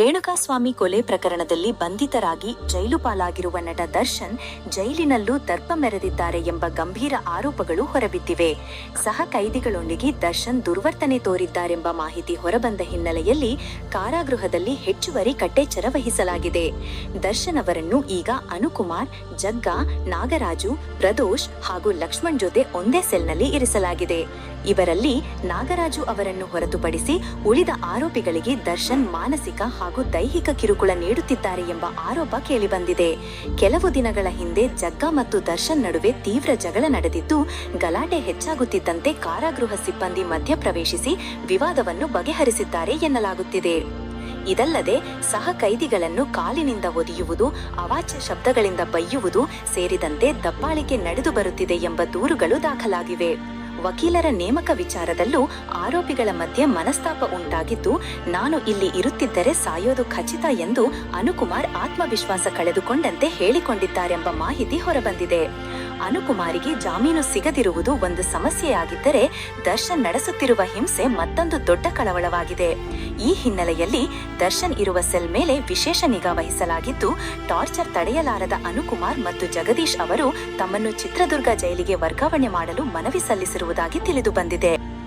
ರೇಣುಕಾಸ್ವಾಮಿ ಕೊಲೆ ಪ್ರಕರಣದಲ್ಲಿ ಬಂಧಿತರಾಗಿ ಜೈಲು ಪಾಲಾಗಿರುವ ನಟ ದರ್ಶನ್ ಜೈಲಿನಲ್ಲೂ ದರ್ಪ ಮೆರೆದಿದ್ದಾರೆ ಎಂಬ ಗಂಭೀರ ಆರೋಪಗಳು ಹೊರಬಿದ್ದಿವೆ. ಸಹ ಕೈದಿಗಳೊಂದಿಗೆ ದರ್ಶನ್ ದುರ್ವರ್ತನೆ ತೋರಿದ್ದಾರೆಂಬ ಮಾಹಿತಿ ಹೊರಬಂದ ಹಿನ್ನೆಲೆಯಲ್ಲಿ ಕಾರಾಗೃಹದಲ್ಲಿ ಹೆಚ್ಚುವರಿ ಕಟ್ಟೆಚ್ಚರ ವಹಿಸಲಾಗಿದೆ. ದರ್ಶನ್ ಅವರನ್ನು ಈಗ ಅನುಕುಮಾರ್, ಜಗ್ಗಾ, ನಾಗರಾಜು, ಪ್ರದೋಷ್ ಹಾಗೂ ಲಕ್ಷ್ಮಣ್ ಜೊತೆ ಒಂದೇ ಸೆಲ್ನಲ್ಲಿ ಇರಿಸಲಾಗಿದೆ. ಇವರಲ್ಲಿ ನಾಗರಾಜು ಅವರನ್ನು ಹೊರತುಪಡಿಸಿ ಉಳಿದ ಆರೋಪಿಗಳಿಗೆ ದರ್ಶನ್ ಮಾನಸಿಕ ಹಾಗೂ ದೈಹಿಕ ಕಿರುಕುಳ ನೀಡುತ್ತಿದ್ದಾರೆ ಎಂಬ ಆರೋಪ ಕೇಳಿಬಂದಿದೆ. ಕೆಲವು ದಿನಗಳ ಹಿಂದೆ ಜಗ್ಗಾ ಮತ್ತು ದರ್ಶನ್ ನಡುವೆ ತೀವ್ರ ಜಗಳ ನಡೆದಿದ್ದು, ಗಲಾಟೆ ಹೆಚ್ಚಾಗುತ್ತಿದ್ದಂತೆ ಕಾರಾಗೃಹ ಸಿಬ್ಬಂದಿ ಮಧ್ಯಪ್ರವೇಶಿಸಿ ವಿವಾದವನ್ನು ಬಗೆಹರಿಸಿದ್ದಾರೆ ಎನ್ನಲಾಗುತ್ತಿದೆ. ಇದಲ್ಲದೆ, ಸಹ ಕೈದಿಗಳನ್ನು ಕಾಲಿನಿಂದ ಒದಿಯುವುದು, ಅವಾಚ್ಯ ಶಬ್ದಗಳಿಂದ ಬೈಯುವುದು ಸೇರಿದಂತೆ ದಬ್ಬಾಳಿಕೆ ನಡೆದು ಬರುತ್ತಿದೆ ಎಂಬ ದೂರುಗಳು ದಾಖಲಾಗಿವೆ. ವಕೀಲರ ನೇಮಕ ವಿಚಾರದಲ್ಲೂ ಆರೋಪಿಗಳ ಮಧ್ಯೆ ಮನಸ್ತಾಪ ಉಂಟಾಗಿದ್ದು, ನಾನು ಇಲ್ಲಿ ಇರುತ್ತಿದ್ದರೆ ಸಾಯೋದು ಖಚಿತ ಎಂದು ಅನುಕುಮಾರ್ ಆತ್ಮವಿಶ್ವಾಸ ಕಳೆದುಕೊಂಡಂತೆ ಹೇಳಿಕೊಂಡಿದ್ದಾರೆಂಬ ಮಾಹಿತಿ ಹೊರಬಂದಿದೆ. ಅನುಕುಮಾರಿಗೆ ಜಾಮೀನು ಸಿಗದಿರುವುದು ಒಂದು ಸಮಸ್ಯೆಯಾಗಿದ್ದರೆ ದರ್ಶನ್ ನಡೆಸುತ್ತಿರುವ ಹಿಂಸೆ ಮತ್ತೊಂದು ದೊಡ್ಡ ಕಳವಳವಾಗಿದೆ. ಈ ಹಿನ್ನೆಲೆಯಲ್ಲಿ ದರ್ಶನ್ ಇರುವ ಸೆಲ್ ಮೇಲೆ ವಿಶೇಷ ನಿಗಾ ವಹಿಸಲಾಗಿದ್ದು, ಟಾರ್ಚರ್ ತಡೆಯಲಾರದ ಅನುಕುಮಾರ್ ಮತ್ತು ಜಗದೀಶ್ ಅವರು ತಮ್ಮನ್ನು ಚಿತ್ರದುರ್ಗ ಜೈಲಿಗೆ ವರ್ಗಾವಣೆ ಮಾಡಲು ಮನವಿ ಸಲ್ಲಿಸಿರುವುದಾಗಿ ತಿಳಿದು ಬಂದಿದೆ.